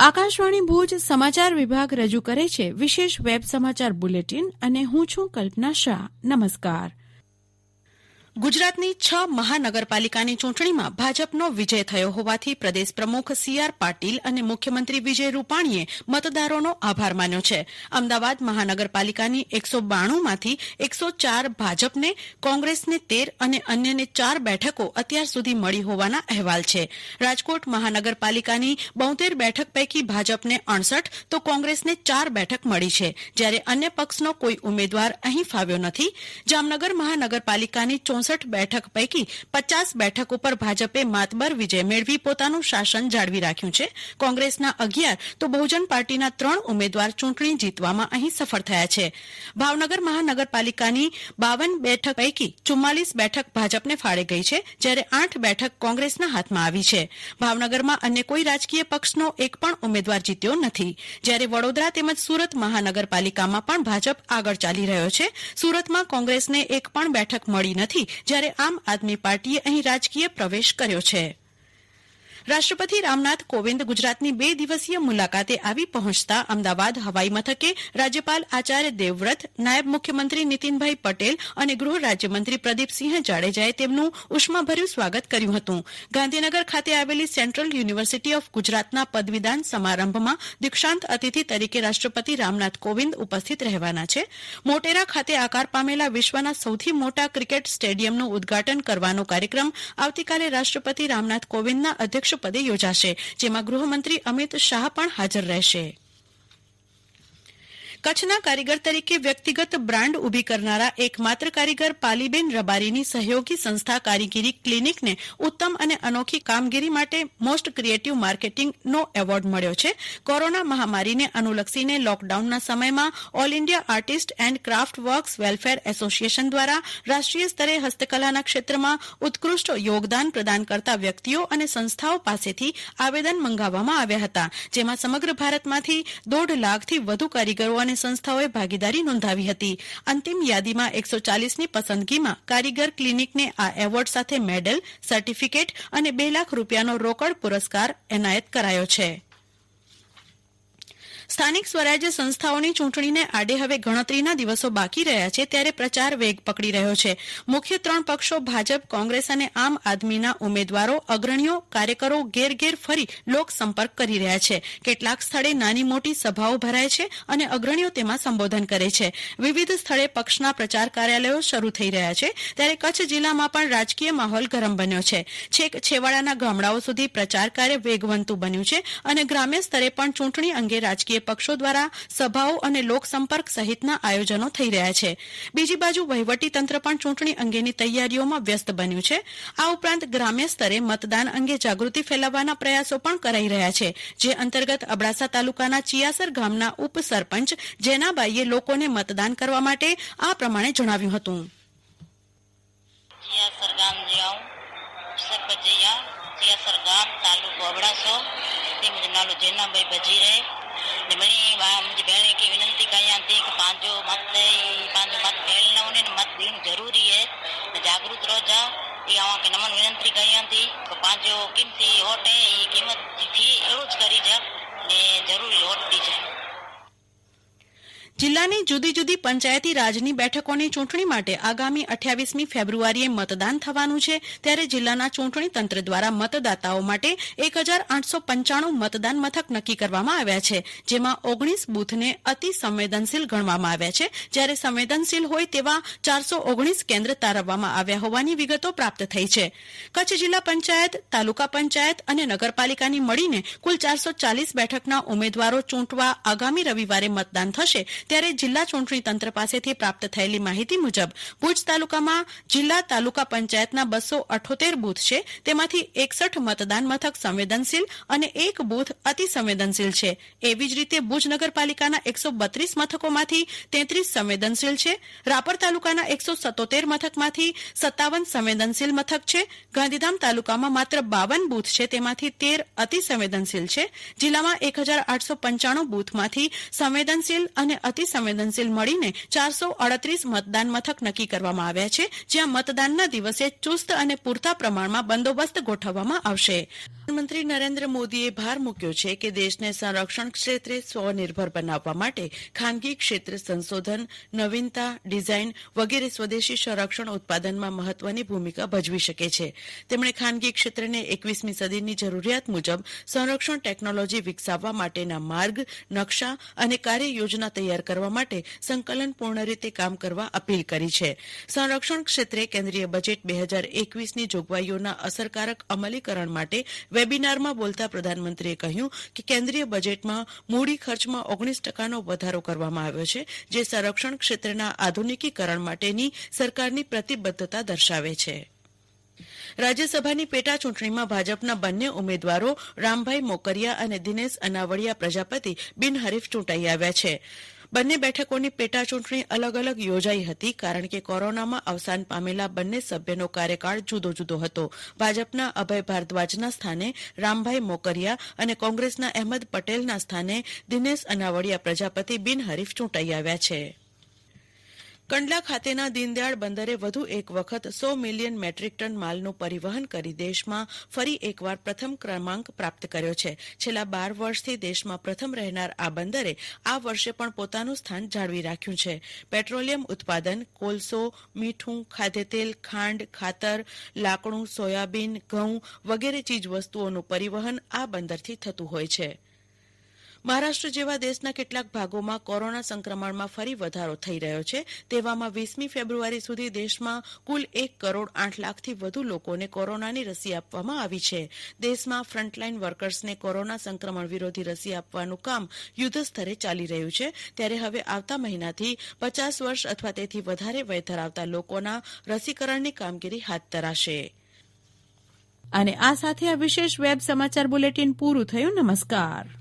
આકાશવાણી ભુજ સમાચાર વિભાગ રજૂ કરે છે વિશેષ વેબ સમાચાર બુલેટિન અને હું છું કલ્પના શાહ. નમસ્કાર. ગુજરાતની છ મહાનગરપાલિકાની ચૂંટણીમાં ભાજપનો વિજય થયો હોવાથી પ્રદેશ પ્રમુખ સી આર પાટીલ અને મુખ્યમંત્રી વિજય રૂપાણીએ મતદારોનો આભાર માન્યો છે. અમદાવાદ મહાનગરપાલિકાની એકસો બાણુંમાંથી એકસો ચાર ભાજપને, કોંગ્રેસને તેર અને અન્યને ચાર બેઠકો અત્યાર સુધી મળી હોવાના અહેવાલ છે. રાજકોટ મહાનગરપાલિકાની બોતેર બેઠક પૈકી ભાજપને અડસઠ, તો કોંગ્રેસને ચાર બેઠક મળી છે. જ્યારે અન્ય પક્ષનો કોઈ ઉમેદવાર અહીં ફાવ્યો નથી. જામનગર મહાનગરપાલિકાની ચોસઠ બેઠક પૈકી પચાસ બેઠક ઉપર ભાજપે માતબર વિજય મેળવી પોતાનું શાસન જાળવી રાખ્યું છે. કોંગ્રેસના અગિયાર તો બહુજન પાર્ટીના ત્રણ ઉમેદવાર ચૂંટણી જીતવામાં અહીં સફળ થયા છે. ભાવનગર મહાનગરપાલિકાની બાવન બેઠક પૈકી ચુમ્માલીસ બેઠક ભાજપને ફાળે ગઈ છે, જ્યારે આઠ બેઠક કોંગ્રેસના હાથમાં આવી છે. ભાવનગરમાં અન્ય કોઈ રાજકીય પક્ષનો એક પણ ઉમેદવાર જીત્યો નથી. જ્યારે વડોદરા તેમજ સુરત મહાનગરપાલિકામાં પણ ભાજપ આગળ ચાલી રહ્યો છે. સુરતમાં કોંગ્રેસને એક પણ બેઠક મળી નથી જ્યારે આમ આદમી પાર્ટીએ અહીં રાજકીય પ્રવેશ કર્યો છે. રાષ્ટ્રપતિ રામનાથ કોવિંદ ગુજરાતની બે દિવસીય મુલાકાતે આવી પહોંચતા અમદાવાદ હવાઈ મથકે રાજ્યપાલ આચાર્ય દેવવ્રત, નાયબ મુખ્યમંત્રી નીતિનભાઈ પટેલ અને ગૃહ રાજ્યમંત્રી પ્રદીપસિંહ જાડેજાએ તેમનું ઉષ્માભર્યું સ્વાગત કર્યું હતું. ગાંધીનગર ખાતે આવેલી સેન્ટ્રલ યુનિવર્સિટી ઓફ ગુજરાતના પદવીદાન સમારંભમાં દીક્ષાંત અતિથિ તરીકે રાષ્ટ્રપતિ રામનાથ કોવિંદ ઉપસ્થિત રહેવાના છે. મોટેરા ખાતે આકાર પામેલા વિશ્વના સૌથી મોટા ક્રિકેટ સ્ટેડિયમનું ઉદઘાટન કરવાનો કાર્યક્રમ આવતીકાલે રાષ્ટ્રપતિ રામનાથ કોવિંદના અધ્યક્ષ પદે યોજાશે જેમાં ગૃહમંત્રી અમિત શાહ પણ હાજર રહેશે. કચ્છના કારીગર તરીકે વ્યક્તિગત બ્રાન્ડ ઊભી કરનારા એકમાત્ર કારીગર પાલીબેન રબારીની સહયોગી સંસ્થા કારીગીરી ક્લિનિકને ઉત્તમ અને અનોખી કામગીરી માટે મોસ્ટ ક્રિએટિવ માર્કેટિંગનો એવોર્ડ મળ્યો છે. કોરોના મહામારીને અનુલક્ષીને લોકડાઉનના સમયમાં all India artist and craft works welfare association દ્વારા રાષ્ટ્રીય સ્તરે હસ્તકલાના ક્ષેત્રમાં ઉત્કૃષ્ટ યોગદાન પ્રદાન કરતા વ્યક્તિઓ અને સંસ્થાઓ પાસેથી આવેદન મંગાવવામાં આવ્યા હતા, જેમાં સમગ્ર ભારતમાંથી દોઢ લાખથી વધુ કારીગરો અને સંસ્થાઓએ ભાગીદારી નોંધાવી હતી. અંતિમ યાદીમાં એકસો ચાલીસની પસંદગીમાં કારીગર ક્લિનિકને આ એવોર્ડ સાથે મેડલ, સર્ટિફિકેટ અને બે લાખ રૂપિયાનો રોકડ પુરસ્કાર એનાયત કરાયો છે. સ્થાનિક સ્વરાજ્ય સંસ્થાઓની ચૂંટણીને આડે હવે ગણતરીના દિવસો બાકી રહ્યા છે ત્યારે પ્રચાર વેગ પકડી રહ્યો છે. મુખ્ય ત્રણ પક્ષો ભાજપ, કોંગ્રેસ અને આમ આદમીના ઉમેદવારો, અગ્રણીઓ, કાર્યકરો ઘેર ઘેર ફરી લોકસંપર્ક કરી રહ્યા છે. કેટલાક સ્થળે નાની મોટી સભાઓ ભરાય છે અને અગ્રણીઓ તેમાં સંબોધન કરે છે. વિવિધ સ્થળે પક્ષના પ્રચાર કાર્યાલયો શરૂ થઈ રહ્યા છે. ત્યારે કચ્છ જિલ્લામાં પણ રાજકીય માહોલ ગરમ બન્યો છે. છેક છેવાડાના ગામડાઓ સુધી પ્રચાર કાર્ય વેગવંતું બન્યું છે અને ગ્રામ્ય સ્તરે પણ ચૂંટણી અંગે રાજકીય પક્ષો દ્વારા સભાઓ અને લોકસંપર્ક સહિતના આયોજનો થઈ રહ્યા છે. બીજી બાજુ વહીવટીતંત્ર પણ ચૂંટણી અંગેની તૈયારીઓમાં વ્યસ્ત બન્યું છે. આ ઉપરાંત ગ્રામ્ય સ્તરે મતદાન અંગે જાગૃતિ ફેલાવવાના પ્રયાસો પણ કરાઈ રહ્યા છે, જે અંતર્ગત અબડાસા તાલુકાના ચિયાસર ગામના ઉપસરપંચ જેનાબાઈએ લોકોને મતદાન કરવા માટે આ પ્રમાણે જણાવ્યું હતું. સિયાસર ગામ જાઉં ગામ તાલુકો અબડાસો તેમજ નાલો જેનાભાઈ ભજી રહે ને મને વા मुंहिंजी भेण खे विनंती कयां थी कि पंहिंजो मत ई पंहिंजो मत भेल न वञे न मत ॾियणु ज़रूरी आहे न जागरूक रहिजा इहा अव्हांखे नमन विनंती कयां थी कि पंहिंजो क़ीमती वोट आहे ई क़ीमत जी જિલ્લાની જુદી જુદી પંચાયતી રાજની બેઠકોની ચૂંટણી માટે આગામી અઠ્યાવીસમી ફેબ્રુઆરીએ મતદાન થવાનું છે. ત્યારે જિલ્લાના ચૂંટણી તંત્ર દ્વારા મતદાતાઓ માટે એક મતદાન મથક નક્કી કરવામાં આવ્યા છે. જેમાં ઓગણીસ બુથને અતિ સંવેદનશીલ ગણવામાં આવ્યા છે. જ્યારે સંવેદનશીલ હોય તેવા ચારસો ઓગણીસ કેન્દ્ર તારવવામાં આવ્યા હોવાની વિગતો પ્રાપ્ત થઈ છે. કચ્છ જિલ્લા પંચાયત, તાલુકા પંચાયત અને નગરપાલિકાની મળીને કુલ ચારસો ચાલીસ બેઠકના ઉમેદવારો ચૂંટવા આગામી રવિવારે મતદાન થશે. ત્યારે જિલ્લા ચૂંટણી તંત્ર પાસેથી પ્રાપ્ત થયેલી માહિતી મુજબ, ભુજ તાલુકામાં જિલ્લા તાલુકા પંચાયતના બસો અઠોતેર બુથ છે. તેમાંથી એકસઠ મતદાન મથક સંવેદનશીલ અને એક બુથ અતિસંવેદનશીલ છે. એવી જ રીતે ભુજ નગરપાલિકાના એકસો બત્રીસ મથકોમાંથી તેત્રીસ સંવેદનશીલ છે. રાપર તાલુકાના એકસો સત્તોતેર મથકમાંથી સત્તાવન સંવેદનશીલ મથક છે. ગાંધીધામ તાલુકામાં માત્ર બાવન બુથ છે. તેમાંથી તેર અતિસંવેદનશીલ છે. જિલ્લામાં એક હજાર આઠસો પંચાણું બુથમાંથી સંવેદનશીલ અને અતિ સંવેદનશીલ મળીને ચારસો અડત્રીસ મતદાન મથક નક્કી કરવામાં આવ્યા છે, જ્યાં મતદાનના દિવસે ચુસ્ત અને પૂરતા પ્રમાણમાં બંદોબસ્ત ગોઠવવામાં આવશે. પ્રધાનમંત્રી નરેન્દ્ર મોદીએ ભાર મૂક્યો છે કે દેશને સંરક્ષણ ક્ષેત્રે સ્વનિર્ભર બનાવવા માટે ખાનગી ક્ષેત્ર સંશોધન, નવીનતા, ડિઝાઇન વગેરે સ્વદેશી સંરક્ષણ ઉત્પાદનમાં મહત્વની ભૂમિકા ભજવી શકે છે. તેમણે ખાનગી ક્ષેત્રને એકવીસમી સદીની જરૂરિયાત મુજબ સંરક્ષણ ટેકનોલોજી વિકસાવવા માટેના માર્ગ, નકશા અને કાર્ય યોજના તૈયાર કરવા માટે સંકલનપૂર્ણ રીતે કામ કરવા અપીલ કરી છે. સંરક્ષણ ક્ષેત્રે કેન્દ્રીય બજેટ બે હજાર એકવીસની જોગવાઈઓના અસરકારક અમલીકરણ માટે વેબિનારમાં બોલતા પ્રધાનમંત્રીએ કહ્યું કે કેન્દ્રીય બજેટમાં મૂડી ખર્ચમાં ઓગણીસ ટકાનો વધારો કરવામાં આવ્યો છે, જે સંરક્ષણ ક્ષેત્રના આધુનિકીકરણ માટેની સરકારની પ્રતિબદ્ધતા દર્શાવે છે. રાજ્યસભાની પેટા ચૂંટણીમાં ભાજપના બંને ઉમેદવારો રામભાઈ મોકરિયા અને દિનેશ અનાવડિયા પ્રજાપતિ બિનહરીફ ચૂંટાઈ આવ્યા છે. બંને બેઠકોની પેટા ચૂંટણી અલગ અલગ યોજાઈ હતી કારણ કે કોરોનામાં અવસાન પામેલા બંને સભ્યનો કાર્યકાળ જુદો જુદો હતો. ભાજપના અભય ભારદ્વાજના સ્થાને રામભાઈ મોકરિયા અને કોંગ્રેસના અહેમદ પટેલના સ્થાને દિનેશ અનાવડિયા પ્રજાપતિ બિનહરીફ ચૂંટાઈ આવ્યા છે. કંડલા ખાતેના દીનદયાળ બંદરે વધુ એક વખત સો મિલિયન મેટ્રિક ટન માલનું પરિવહન કરી દેશમાં ફરી એકવાર પ્રથમ ક્રમાંક પ્રાપ્ત કર્યો છે. છેલ્લા બાર વર્ષથી દેશમાં પ્રથમ રહેનાર આ બંદરે આ વર્ષે પણ પોતાનું સ્થાન જાળવી રાખ્યું છે. પેટ્રોલિયમ ઉત્પાદન, કોલસો, મીઠું, ખાદ્યતેલ, ખાંડ, ખાતર, લાકડું, સોયાબીન, ઘઉં વગેરે ચીજવસ્તુઓનું પરિવહન આ બંદરથી થતું હોય છે. મહારાષ્ટ્ર જેવા દેશના કેટલાક ભાગોમાં કોરોના સંક્રમણમાં ફરી વધારો થઈ રહ્યો છે. તેવામાં વીસમી ફેબ્રુઆરી સુધી દેશમાં કુલ એક કરોડ આઠ લાખથી વધુ લોકોને કોરોનાની રસી આપવામાં આવી છે. દેશમાં ફ્રન્ટલાઇન વર્કર્સને કોરોના સંક્રમણ વિરોધી રસી આપવાનું કામ યુદ્ધ સ્તરે ચાલી રહ્યું છે. ત્યારે હવે આવતા મહિનાથી પચાસ વર્ષ અથવા તેથી વધારે વય ધરાવતા લોકોના રસીકરણની કામગીરી હાથ ધરાશે. અને આ સાથે આ વિશેષ વેબ સમાચાર બુલેટિન પૂરું થયું. નમસ્કાર.